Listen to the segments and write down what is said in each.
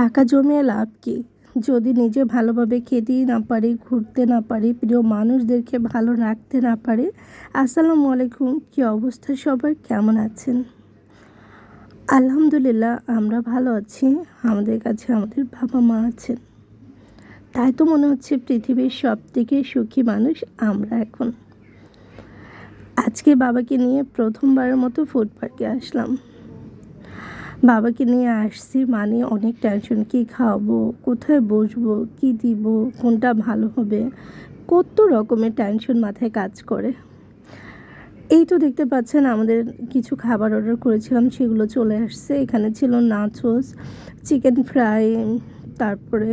টাকা জমিয়ে লাভ কি? যদি নিজে ভালোভাবে খেতেই না পারি, ঘুরতে না পারি, প্রিয় মানুষদেরকে ভালো রাখতে না পারি, আসসালামু আলাইকুম, কী অবস্থা সবার? কেমন আছেন? আলহামদুলিল্লাহ, আমরা ভালো আছি। আমাদের কাছে আমাদের বাবা মা আছেন। তাই তো মনে হচ্ছে পৃথিবীর সব থেকে সুখী মানুষ আমরা এখন। আজকে বাবাকে নিয়ে প্রথমবারের মতো ফুড পার্কে আসলাম। বাবাকে নিয়ে আসছি মানে অনেক টেনশন কী খাওয়াবো কোথায় বসবো? কী দিব? কোনটা ভালো হবে? কত রকমের টেনশন মাথায় কাজ করে। এই তো দেখতে পাচ্ছেন, আমাদের কিছু খাবার অর্ডার করেছিলাম, সেগুলো চলে আসছে। এখানে ছিল নাচোস চিকেন ফ্রাই তারপরে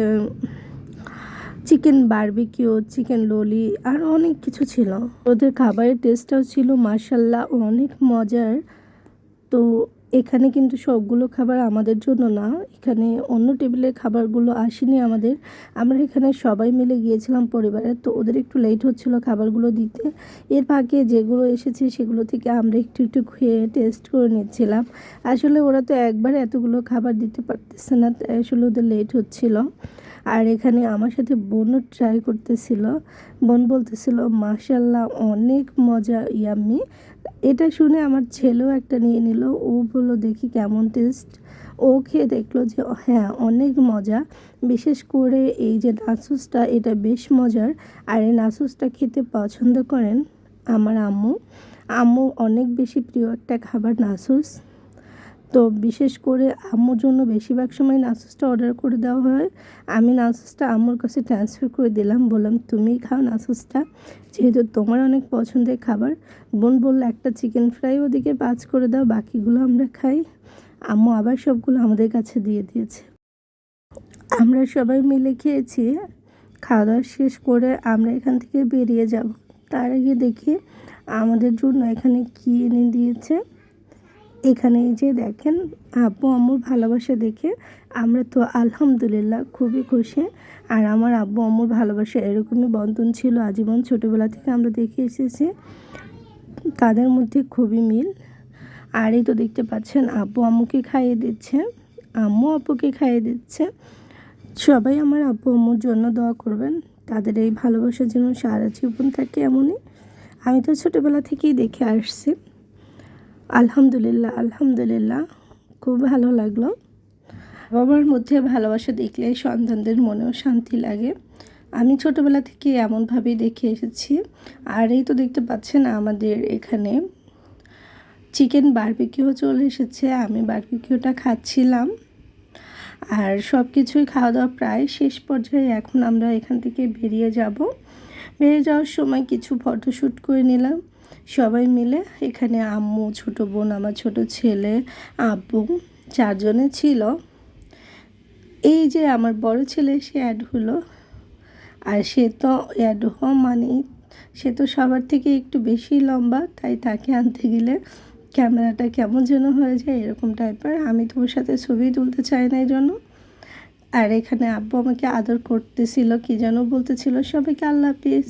চিকেন বারবিকিউ চিকেন ললি আর অনেক কিছু ছিল। ওদের খাবারের টেস্টটাও ছিল মার্শাল্লাহ অনেক মজার। তো এখানে কিন্তু সবগুলো খাবার আমাদের জন্য না। এখানে অন্য টেবিলের খাবারগুলো আসেনি আমাদের। আমরা এখানে সবাই মিলে গিয়েছিলাম পরিবারে, তো ওদের একটু লেট হচ্ছিল খাবারগুলো দিতে। এর ফাঁকে যেগুলো এসেছে সেগুলো থেকে আমরা একটু একটু খেয়ে টেস্ট করে নিচ্ছিলাম। আসলে ওরা তো একবার এতগুলো খাবার দিতে পারতেছে না আসলে ওদের লেট হচ্ছিল। আর এখানে আমার সাথে বোনও ট্রাই করতেছিল। বোন বলতেছিল মাশাল্লাহ অনেক মজা, ইয়াম্মি। এটা শুনে আমার ছেলেও একটা নিয়ে নিল। ও বলল, দেখি কেমন টেস্ট ও খেয়ে দেখল যে হ্যাঁ অনেক মজা। বিশেষ করে এই যে নাসুসটা এটা বেশ মজার। আর এই নাসুসটা খেতে পছন্দ করেন আমার আম্মু। আম্মু অনেক বেশি প্রিয় একটা খাবার নাসুস তো বিশেষ করে আম্মুর জন্য বেশিরভাগ সময় নাসুসটা অর্ডার করে দেওয়া হয়। আমি নাসুসটা আম্মুর কাছে ট্রান্সফার করে দিলাম। বললাম তুমিই খাও নাসুসটা যেহেতু তোমার অনেক পছন্দের খাবার। বোন বলল, একটা চিকেন ফ্রাই ওদিকে পাঁচ করে দাও, বাকিগুলো আমরা খাই। আম্মু আবার সবগুলো আমাদের কাছে দিয়ে দিয়েছে। আমরা সবাই মিলে খেয়েছি। খাওয়া দাওয়া শেষ করে আমরা এখান থেকে বেরিয়ে যাব। তার আগে দেখি আমাদের জন্য এখানে কী এনে দিয়েছে। এখানে এই যে দেখেন আব্বু আম্মুর ভালোবাসা দেখে আমরা তো আলহামদুলিল্লাহ খুবই খুশি। আর আমার আব্বু আম্মুর ভালোবাসা এরকমই বন্ধন ছিল, আজীবন ছোটোবেলা থেকে আমরা দেখে এসেছি। তাদের মধ্যে খুবই মিল। আর এই তো দেখতে পাচ্ছেন আব্বু আম্মুকে খাইয়ে দিচ্ছে, আম্মু আব্বুকে খাইয়ে দিচ্ছে। সবাই আমার আব্বু আম্মুর জন্য দোয়া করবেন, তাদের এই ভালোবাসা যেন সারা জীবন থাকে এমনই। আমি তো ছোটোবেলা থেকেই দেখে আসছি। আলহামদুলিল্লাহ আলহামদুলিল্লাহ। খুব ভালো লাগল। বাবার মধ্যে ভালোবাসা দেখলে সন্তানদের মনেও শান্তি লাগে। আমি ছোটোবেলা থেকে এমনভাবেই দেখে এসেছি। আর এই তো দেখতে পাচ্ছেন আমাদের এখানে চিকেন বারবিকিউ চলে এসেছে। আমি বারবিকিউটা খাচ্ছিলাম। আর সব কিছুই খাওয়া দাওয়া প্রায় শেষ পর্যায়ে এখন আমরা এখান থেকে বেরিয়ে যাব। বেরিয়ে যাওয়ার সময় কিছু ফটোশ্যুট করে নিলাম। সবাই মিলে এখানে আম্মু, ছোট বোন, আমার ছোট ছেলে, আব্বু চারজনে ছিল। এই যে আমার বড় ছেলে, সে অ্যাড হলো। আর সে তো অ্যাড হওয়া মানে সে তো সবার থেকে একটু বেশি লম্বা, তাই তাকে আনতে গেলে ক্যামেরাটা কেমন যেন হয়ে যায় এরকম টাইপের। আমি তো ওর সাথে ছবি তুলতে চাই না এই জন্য আর এখানে আব্বু আমাকে আদর করতেছিল, কি যেন বলতেছিল, সবাইকে আল্লাহ হাফিজ।